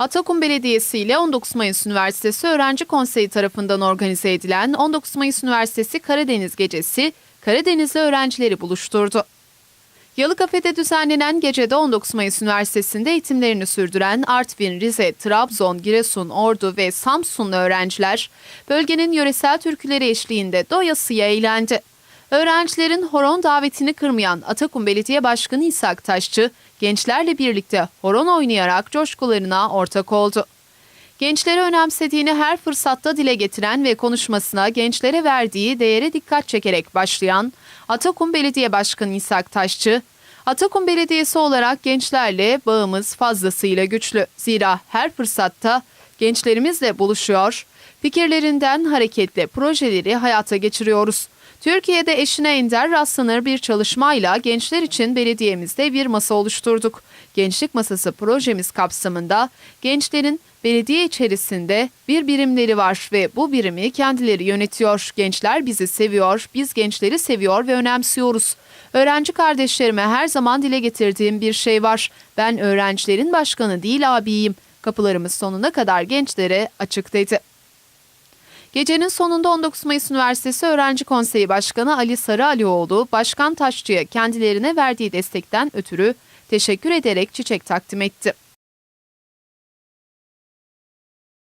Atakum Belediyesi ile 19 Mayıs Üniversitesi Öğrenci Konseyi tarafından organize edilen 19 Mayıs Üniversitesi Karadeniz Gecesi, Karadenizli öğrencileri buluşturdu. Yalı Kafede düzenlenen gecede 19 Mayıs Üniversitesi'nde eğitimlerini sürdüren Artvin, Rize, Trabzon, Giresun, Ordu ve Samsunlu öğrenciler bölgenin yöresel türküleri eşliğinde doyasıya eğlendi. Öğrencilerin horon davetini kırmayan Atakum Belediye Başkanı İshak Taşçı, gençlerle birlikte horon oynayarak coşkularına ortak oldu. Gençleri önemsediğini her fırsatta dile getiren ve konuşmasına gençlere verdiği değere dikkat çekerek başlayan Atakum Belediye Başkanı İshak Taşçı, Atakum Belediyesi olarak gençlerle bağımız fazlasıyla güçlü. Zira her fırsatta gençlerimizle buluşuyor, fikirlerinden hareketle projeleri hayata geçiriyoruz. Türkiye'de eşine ender rastlanır bir çalışmayla gençler için belediyemizde bir masa oluşturduk. Gençlik Masası projemiz kapsamında gençlerin belediye içerisinde bir birimleri var ve bu birimi kendileri yönetiyor. Gençler bizi seviyor, biz gençleri seviyor ve önemsiyoruz. Öğrenci kardeşlerime her zaman dile getirdiğim bir şey var. Ben öğrencilerin başkanı değil abiyim. Kapılarımız sonuna kadar gençlere açık. Gecenin sonunda 19 Mayıs Üniversitesi Öğrenci Konseyi Başkanı Ali Sarı Alioğlu, Başkan Taşçı'ya kendilerine verdiği destekten ötürü teşekkür ederek çiçek takdim etti.